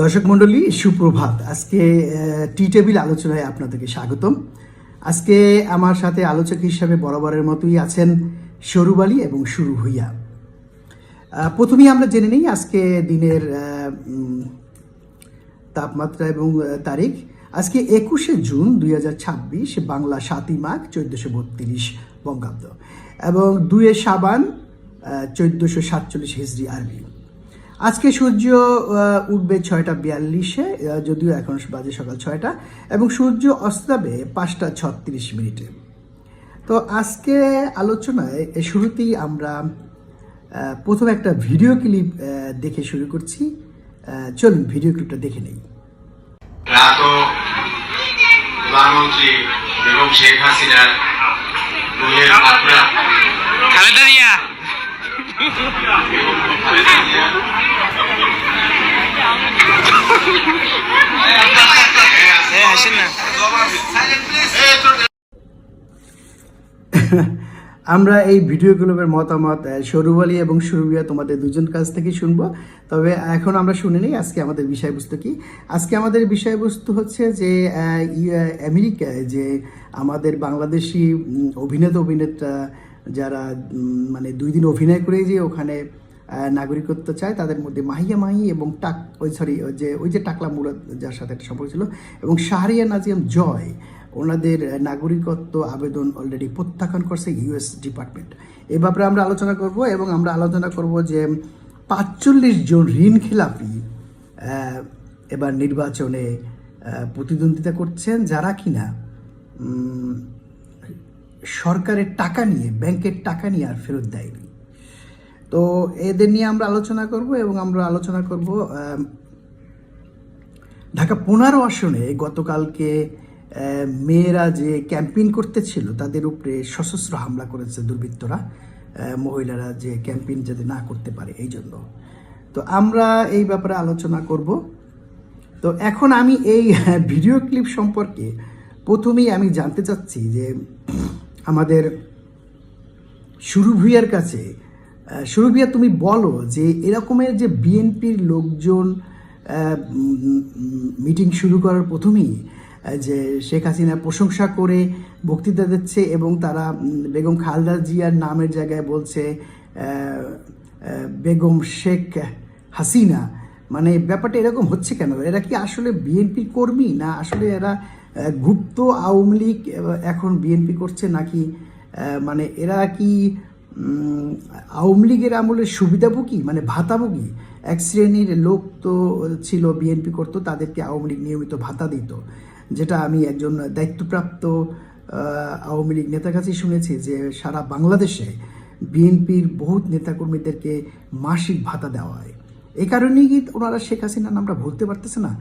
দর্শক মণ্ডলী, সুপ্রভাত। আজকে টি টেবিল আলোচনায় আপনাদেরকে স্বাগতম। আজকে আমার সাথে আলোচক হিসাবে বরাবরের মতোই আছেন সরুবালি এবং শুরু হইয়া প্রথমেই আমরা জেনে নিই আজকে দিনের তাপমাত্রা এবং তারিখ। আজকে একুশে জুন দুই হাজার ছাব্বিশ, বাংলা সাতই মাঘ চোদ্দশো বত্রিশ বঙ্গাব্দ এবং দুয়ে সাবান চোদ্দশো সাতচল্লিশ হিজড়ি আরবি। আজকে সূর্য উঠবে ছয়টা বিয়াল্লিশে যদিও এখন বাজে সকাল ছয়টা এবং সূর্য অস্তাবে পাঁচটা ছত্রিশ মিনিটে। তো আজকে আলোচনায় শুরুতেই আমরা প্রথমে একটা ভিডিও ক্লিপ দেখে শুরু করছি। চলুন ভিডিও ক্লিপটা দেখে নেই। রাত প্রধানমন্ত্রী বেগম শেখ হাসিনার খালেদা জিয়া! আমরা এই ভিডিও ক্লিপের মতামত সরুবালি এবং সুরবিয়া তোমাদের দুজন কাছ থেকে শুনব। তবে এখন আমরা শুনে নিই আজকে আমাদের বিষয়বস্তু কি। আজকে আমাদের বিষয়বস্তু হচ্ছে যে আমেরিকায় যে আমাদের বাংলাদেশি অভিনেতা অভিনেতা যারা মানে দুই দিন অভিনয় করে যে ওখানে নাগরিকত্ব চায়, তাদের মধ্যে মাহিয়া মাহি এবং টাক, ওই সরি ওই যে ওই যে টাকলা মুরাদ যার সাথে একটা সম্পর্ক ছিল, এবং শাহরিয়া নাজিয়াম জয়, ওনাদের নাগরিকত্ব আবেদন অলরেডি প্রত্যাখ্যান করছে ইউএস ডিপার্টমেন্ট এ ব্যাপারে আমরা আলোচনা করব এবং আমরা আলোচনা করব যে পাঁচচল্লিশ জন ঋণ খেলাপি এবার নির্বাচনে প্রতিদ্বন্দ্বিতা করছেন যারা কিনা সরকারের টাকা নিয়ে, ব্যাংকের টাকা নিয়ে আর ফেরত দেয়নি। তো এদের নিয়ে আমরা আলোচনা করব এবং আমরা আলোচনা করব ঢাকা পনেরো আসনে গতকালকে মেয়েরা যে ক্যাম্পেইন করতেছিল, তাদের উপরে সশস্ত্র হামলা করেছে দুর্বৃত্তরা মহিলারা যে ক্যাম্পেইন যাতে না করতে পারে এই জন্য। তো আমরা এই ব্যাপারে আলোচনা করব। তো এখন আমি এই ভিডিও ক্লিপ সম্পর্কে প্রথমেই আমি জানতে চাচ্ছি যে আমাদের সুরভিয়ার কাছে আহ, সুরভিয়া তুমি বলো যে এরকমের যে বিএনপির লোকজন মিটিং শুরু করার প্রথমেই যে শেখ হাসিনার প্রশংসা করে বক্তৃতা দিচ্ছে এবং তারা বেগম খালদা জিয়ার নামের জায়গায় বলছে বেগম শেখ হাসিনা। মানে ব্যাপারটা এরকম হচ্ছে কেন? এরা কি আসলে বিএনপির কর্মী না আসলে এরা গুপ্ত আওয়ামী লীগ এখন বিএনপি করছে নাকি মানে এরা কি আওয়ামী লীগের আমলের সুবিধাভোগী? মানে ভাতাভোগী? এক শ্রেণির লোক তো ছিল, বিএনপি করতো, তাদেরকে আওয়ামী লীগ নিয়মিত ভাতা দিত। যেটা আমি একজন দায়িত্বপ্রাপ্ত আওয়ামী লীগ নেতার কাছেই শুনেছি যে সারা বাংলাদেশে বিএনপির বহুত নেতাকর্মীদেরকে মাসিক ভাতা দেওয়া হয়। এই কারণেই কি ওনারা শেখ হাসিনার নামটা ভুলতে পারতেছে না?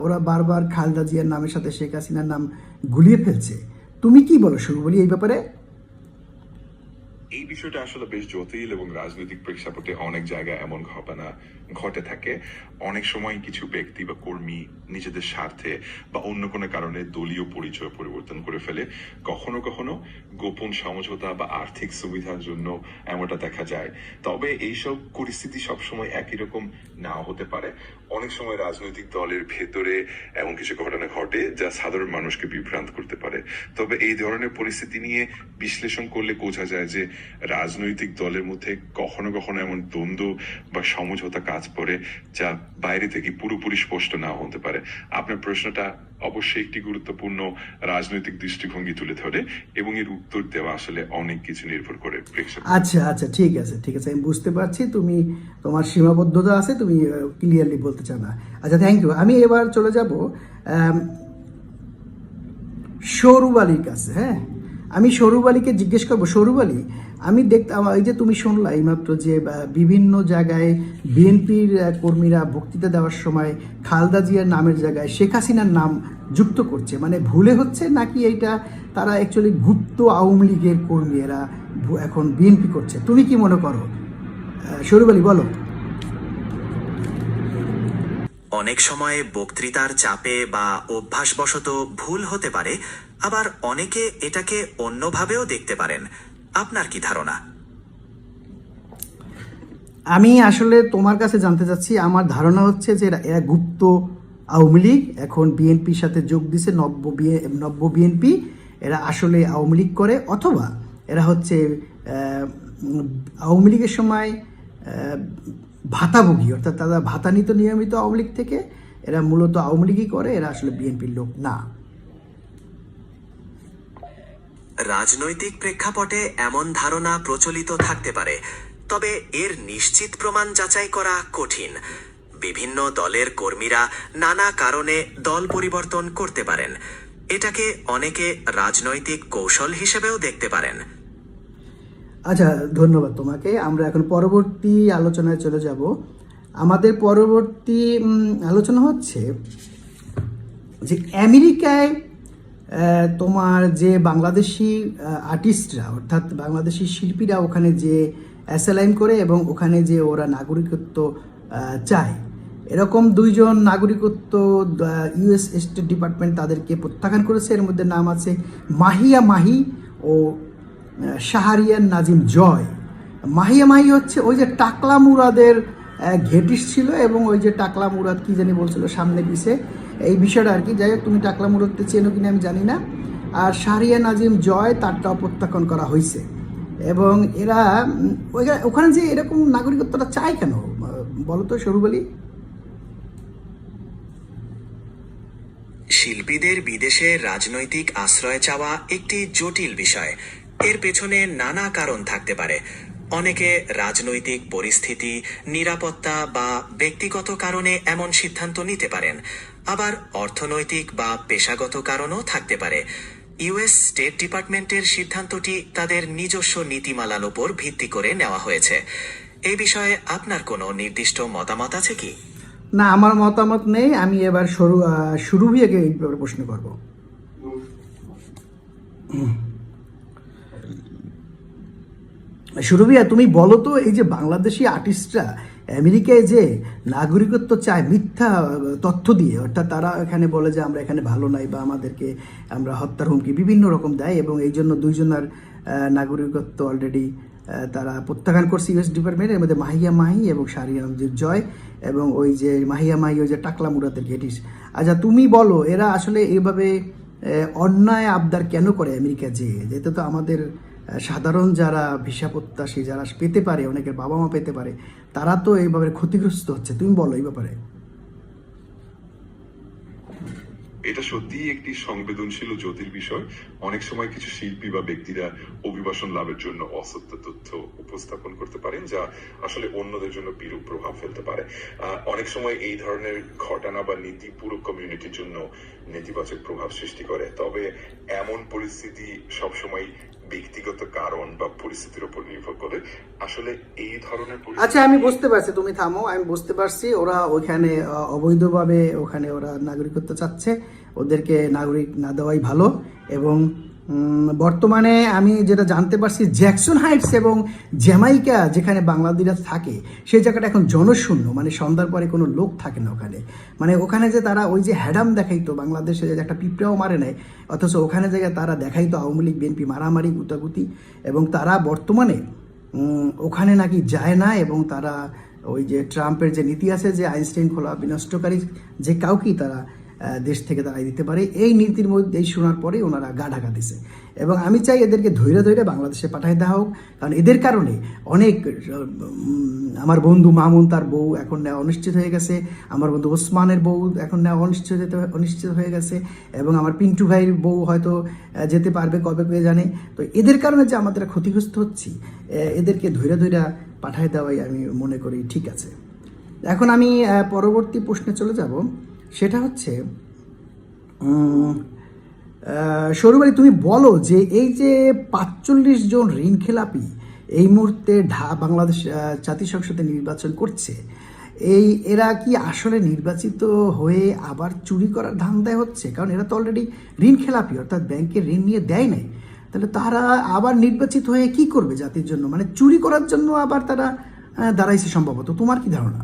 ওরা বারবার খালদা জিয়ার নামের সাথে শেখ হাসিনার নাম গুলিয়ে ফেলছে। তুমি কি বলো, শুরু বলি এই ব্যাপারে? বিষয়টা আসলে বেশ জটিল এবং রাজনৈতিক প্রেক্ষাপটে অনেক জায়গায় এমন ঘটনা ঘটে থাকে। অনেক সময় কিছু ব্যক্তি বা কর্মী নিজেদের স্বার্থে বা অন্য কোনো কারণে দলীয় পরিচয় পরিবর্তন করে ফেলে। কখনো কখনো গোপন সমঝোতা বা আর্থিক সুবিধার জন্য এমনটা দেখা যায়। তবে এইসব পরিস্থিতি সবসময় একই রকম নাও হতে পারে। অনেক সময় রাজনৈতিক দলের ভেতরে এমন কিছু ঘটনা ঘটে যা সাধারণ মানুষকে বিভ্রান্ত করতে পারে। তবে এই ধরনের পরিস্থিতি নিয়ে বিশ্লেষণ করলে বোঝা যায় যে রাজনৈতিক দলের মধ্যে কখনো কখনো এমন দ্বন্দ্ব বা সমঝোতা কাজ করে যা বাইরে থেকে পুরোপুরি স্পষ্ট না হতে পারে। আপনার প্রশ্নটা অবশ্যই একটি গুরুত্বপূর্ণ রাজনৈতিক দৃষ্টিভঙ্গি তুলে ধরে এবং এর উত্তর দেওয়া আসলে অনেক কিছু নির্ভর করে আচ্ছা আচ্ছা ঠিক আছে ঠিক আছে, আমি বুঝতে পারছি তুমি তোমার সীমাবদ্ধতা আছে, তুমি ক্লিয়ারলি বলতে চাও না। আচ্ছা থ্যাংক ইউ আমি এবার চলে যাব সরু আলীর কাছে হ্যাঁ? আমি সরু আলীকে জিজ্ঞেস করব সরু আলী আমি দেখতাম এই যে তুমি শুনলা এইমাত্র যে বিভিন্ন জায়গায় বিএনপির কর্মীরা বক্তৃতা দেওয়ার সময় খালদা জিয়ার নামের জায়গায় শেখ হাসিনার নাম যুক্ত করছে। মানে ভুলে হচ্ছে নাকি এইটা তারা অ্যাকচুয়ালি গুপ্ত আওয়ামী লীগের কর্মী এরা এখন বিএনপি করছে? তুমি কি মনে করো? সরু আলী বলো। অনেক সময় বক্তৃতার চাপে বা অভ্যাসবশত ভুল হতে পারে আবার অনেকে এটাকে অন্যভাবেও দেখতে পারেন। আপনার কি ধারণা? আমি আসলে তোমার কাছে জানতে চাচ্ছি, আমার ধারণা হচ্ছে যে এরা গুপ্ত আওয়ামী লীগ, এখন বিএনপির সাথে যোগ দিছে নব্য বিএ- নব্য বিএনপি, এরা আসলে আওয়ামী লীগ করে, অথবা এরা হচ্ছে আওয়ামী লীগের সময় ভাতাভোগী, অর্থাৎ তারা ভাতা নিত নিয়মিত আওয়ামী লীগ থেকে, এরা মূলত আওয়ামী লীগই করে, এরা আসলে বিএনপির লোক না। রাজনৈতিক প্রেক্ষাপটে এমন ধারণা প্রচলিত থাকতে পারে, তবে এর নিশ্চিত প্রমাণ যাচাই করা কঠিন। বিভিন্ন দলের কর্মীরা নানা কারণে দল পরিবর্তন করতে পারেন। এটাকে অনেকে রাজনৈতিক কৌশল হিসেবেও দেখতে পারেন। আচ্ছা ধন্যবাদ তোমাকে। আমরা এখন পরবর্তী আলোচনায় চলে যাব। আমাদের পরবর্তী আলোচনা হচ্ছে যে আমেরিকায় তোমার যে বাংলাদেশি আর্টিস্টরা অর্থাৎ বাংলাদেশি শিল্পীরা ওখানে যে অ্যাসালাইন করে এবং ওখানে যে ওরা নাগরিকত্ব চায় এরকম দুইজন নাগরিকত্ব ইউএস স্টেট ডিপার্টমেন্ট তাদেরকে প্রত্যাখ্যান করেছে। এর মধ্যে নাম আছে মাহিয়া মাহি ও আহ, শাহরিয়ার নাজিম জয়। মাহিয়া মাহি হচ্ছে ওই যে টাকলা মুরাদের ঘেটিস ছিল এবং ওই যে টাকলা মুরাদ কি জানি বলছিল সামনে পিছে এই বিষয়টা আর কি। যাই হোক তুমি টাকলা মুরাদকে চেনো কিনা আমি জানি না। আর শাহরিয়া নাজিম জয় তারটাও প্রত্যাখ্যান করা হয়েছে। এবং এরা ওখানে যে এরকম নাগরিকত্বটা চায় কেন? আহ, বলো তো সরু বলি। শিল্পীদের বিদেশে রাজনৈতিক আশ্রয় চাওয়া একটি জটিল বিষয়। এর পেছনে নানা কারণ থাকতে পারে। অনেকে রাজনৈতিক পরিস্থিতি নিরাপত্তা বা ব্যক্তিগত কারণে এমন সিদ্ধান্ত নিতে পারেন। আবার অর্থনৈতিক বা পেশাগত কারণও থাকতে পারে। ইউএস স্টেট ডিপার্টমেন্টের সিদ্ধান্তটি তাদের নিজস্ব নীতিমালার উপর ভিত্তি করে নেওয়া হয়েছে। এই বিষয়ে আপনার কোনো নির্দিষ্ট মতামত আছে কি? না, আমার মতামত নেই। আমি এবার সরু শুরু ব্যাপারে প্রশ্ন করব। সুরভিয়া তুমি বলো তো, এই যে বাংলাদেশি আর্টিস্টরা আমেরিকায় যে নাগরিকত্ব চায় মিথ্যা তথ্য দিয়ে, অর্থাৎ তারা এখানে বলে যে আমরা এখানে ভালো নাই বা আমাদেরকে আমরা হত্যার হুমকি বিভিন্ন রকম দেয় এবং এই জন্য দুইজনের নাগরিকত্ব অলরেডি তারা প্রত্যাখ্যান করছে ইউএস ডিপার্টমেন্টের মধ্যে মাহিয়া মাহি এবং শাহরিয়া নাজির জয় এবং ওই যে মাহিয়া মাহি, ওই যে টাকলা মুরাতের গেটিস আচ্ছা তুমি বলো, এরা আসলে এভাবে অন্যায় আবদার কেন করে আমেরিকা যে? যেতে তো আমাদের সাধারণ যারা ভিসা প্রত্যাশী যারা পেতে পারে, অনেকের বাবা মা পেতে পারে, তারা তো এইভাবে ক্ষতিগ্রস্ত হচ্ছে। তুমি বলো এই ব্যাপারে। এটা সত্যিই একটি সংবেদনশীল ও জটিল বিষয়। অনেক সময় কিছু শিল্পী বা ব্যক্তিরা অভিবাসন লাভের জন্য অসত্য তথ্য উপস্থাপন করতে পারেন, যা আসলে অন্যদের জন্য বিরূপ প্রভাব ফেলতে পারে। অনেক সময় এই ধরনের ঘটনা বা নীতি পুরো কমিউনিটির জন্য নেতিবাচক প্রভাব সৃষ্টি করে। তবে এমন পরিস্থিতি সবসময় ব্যক্তিগত কারণ বা পরিস্থিতির উপর নির্ভর করে আসলে এই ধরনের আচ্ছা আমি বুঝতে পারছি, তুমি থামো, আমি বুঝতে পারছি, ওরা ওখানে অবৈধভাবে ওখানে ওরা নাগরিকত্ব চাচ্ছে, ওদেরকে নাগরিক না দেওয়াই ভালো, এবং বর্তমানে আমি যেটা জানতে পারছি, জ্যাকসন হাইটস এবং জ্যামাইকা যেখানে বাংলাদেশিরা থাকে, সেই জায়গাটা এখন জনশূন্য মানে সন্ধ্যার পরে কোনো লোক থাকে না ওখানে। মানে ওখানে যে তারা ওই যে হ্যাডাম দেখাইতো, বাংলাদেশে যে একটা পিঁপড়াও মারে নেয় অথচ ওখানে জায়গায় তারা দেখাইতো আওয়ামী লীগ, বিএনপি মারামারি, গুতাগুতি, এবং তারা বর্তমানে ওখানে নাকি যায় না এবং তারা ওই যে ট্রাম্পের যে নীতি আছে যে আইন শৃঙ্খলা বিনষ্টকারী যে কাউকেই তারা দেশ থেকে তারা দিতে পারে। এই নীতির মধ্যে এই শোনার পরে ওনারা গা ঢাকা দিছে। এবং আমি চাই এদেরকে ধৈর্য ধৈর্য বাংলাদেশে পাঠাই দেওয়া হোক। কারণ এদের কারণে অনেক আমার বন্ধু মামুন তার বউ এখন নেওয়া অনিশ্চিত হয়ে গেছে। আমার বন্ধু ওসমানের বউ এখন নেওয়া অনিশ্চিত অনিশ্চিত হয়ে গেছে। এবং আমার পিন্টু ভাইয়ের বউ হয়তো যেতে পারবে কবে কে জানে। তো এদের কারণে যে আমাদের ক্ষতিগ্রস্ত হচ্ছি এদেরকে ধৈর্য ধৈর্য পাঠাই দেওয়াই আমি মনে করি ঠিক আছে। এখন আমি পরবর্তী প্রশ্নে চলে যাব। সেটা হচ্ছে সরুবাড়ি তুমি বলো যে এই যে পাঁচচল্লিশ জন ঋণ খেলাপি এই মুহূর্তে ঢা, বাংলাদেশ জাতীয় সংসদে নির্বাচন করছে, এই এরা কি আসলে নির্বাচিত হয়ে আবার চুরি করার ধান্দায় হচ্ছে? কারণ এরা তো অলরেডি ঋণ খেলাপি অর্থাৎ ব্যাংকের ঋণ নিয়ে দেয় নাই। তাহলে তারা আবার নির্বাচিত হয়ে কি করবে জাতির জন্য? মানে চুরি করার জন্য আবার তারা দাঁড়াইছে সম্ভবত। তোমার কি ধারণা?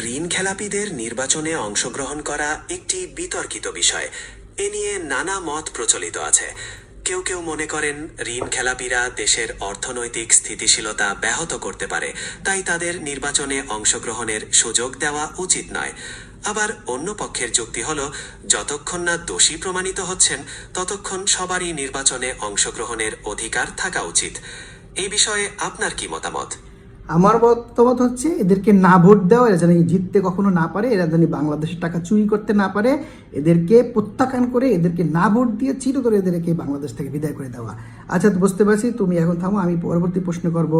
ঋণ খেলাপিদের নির্বাচনে অংশগ্রহণ করা একটি বিতর্কিত বিষয়। এ নিয়ে নানা মত প্রচলিত আছে। কেউ কেউ মনে করেন ঋণ খেলাপিরা দেশের অর্থনৈতিক স্থিতিশীলতা ব্যাহত করতে পারে, তাই তাদের নির্বাচনে অংশগ্রহণের সুযোগ দেওয়া উচিত নয়। আবার অন্য পক্ষের যুক্তি হল, যতক্ষণ না দোষী প্রমাণিত হচ্ছেন, ততক্ষণ সবারই নির্বাচনে অংশগ্রহণের অধিকার থাকা উচিত। এই বিষয়ে আপনার কি মতামত? আমার মতামত হচ্ছে এদেরকে না ভোট দেওয়া, এরা যেন জিততে কখনো না পারে, এরা যেন বাংলাদেশের টাকা চুরি করতে না পারে, এদেরকে প্রত্যাখ্যান করে এদেরকে না ভোট দিয়ে চির করে এদেরকে বাংলাদেশ থেকে বিদায় করে দেওয়া। আচ্ছা বুঝতে পারছি, তুমি এখন থামো, আমি পরবর্তী প্রশ্ন করব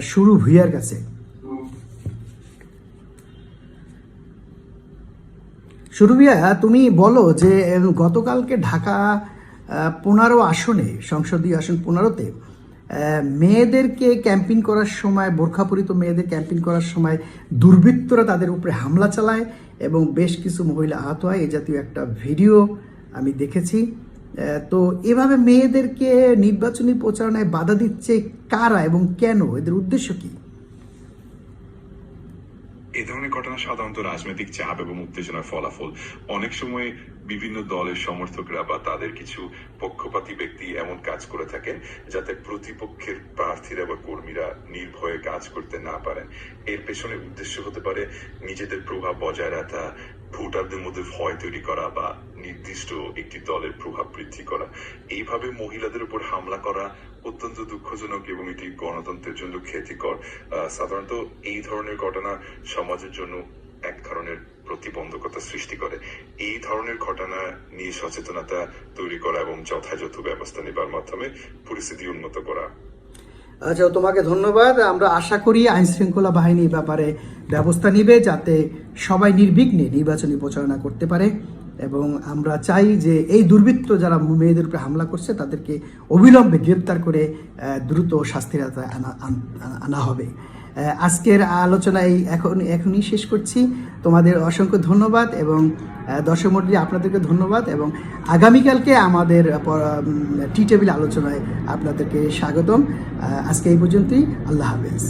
শুরু ভুইয়ার কাছে। শুরু ভুইয়া, তুমি বলো যে, গতকালকে ঢাকা পনেরো আসনে, সংসদীয় আসন পনেরোতে মেয়েদেরকে ক্যাম্পিং করার সময়, বোরখাপরিত মেয়েদের ক্যাম্পিং করার সময় দুর্বৃত্তরা তাদের উপরে হামলা চালায় এবং বেশ কিছু মহিলা আহত হয়। এ জাতীয় একটা ভিডিও আমি দেখেছি। তো এভাবে মেয়েদেরকে নির্বাচনী প্রচারণায় বাধা দিচ্ছে কারা এবং কেন? এদের উদ্দেশ্য কি? এই ধরনের ঘটনা সাধারণত রাজনৈতিক চাপ এবং উত্তেজনার ফলাফল। অনেক সময় বিভিন্ন দলের সমর্থকরা বা তাদের কিছু পক্ষপাতী ব্যক্তি এমন কাজ করে থাকেন যাতে প্রতিপক্ষের প্রার্থীরা বা কর্মীরা নির্ভয়ে কাজ করতে না পারেন। এর পেছনে উদ্দেশ্য হতে পারে নিজেদের প্রভাব বজায় রাখা, ভোটারদের মধ্যে ভয় তৈরি করা বা নির্দিষ্ট একটি দলের প্রভাব বৃদ্ধি করা। এইভাবে মহিলাদের উপর হামলা করা অত্যন্ত দুঃখজনক এবং এটি গণতন্ত্রের জন্য ক্ষতিকর। সাধারণত এই ধরনের ঘটনা সমাজের জন্য এক ধরনের প্রতিবন্ধকতা সৃষ্টি করে। এই ধরনের ঘটনা নিয়ে সচেতনতা তৈরি করা এবং যথাযথ ব্যবস্থা নেবার মাধ্যমে পরিস্থিতি উন্নত করা। আচ্ছা তোমাকে ধন্যবাদ। আমরা আশা করি আইন শৃঙ্খলা বাহিনী ব্যাপারে ব্যবস্থা নিবে যাতে সবাই নির্বিঘ্নে নির্বাচনী প্রচারণা করতে পারে। এবং আমরা চাই যে এই দুর্বৃত্ত যারা মেয়েদের উপরে হামলা করছে, তাদেরকে অবিলম্বে গ্রেপ্তার করে দ্রুত শাস্তির আনা হবে। আজকের আলোচনা এই এখন, এখনই শেষ করছি। তোমাদের অসংখ্য ধন্যবাদ এবং দর্শক মন্ডলী আপনাদেরকে ধন্যবাদ এবং আগামীকালকে আমাদের টি টেবিল আলোচনায় আপনাদেরকে স্বাগতম। আজকে এই পর্যন্তই। আল্লাহ হাফেজ।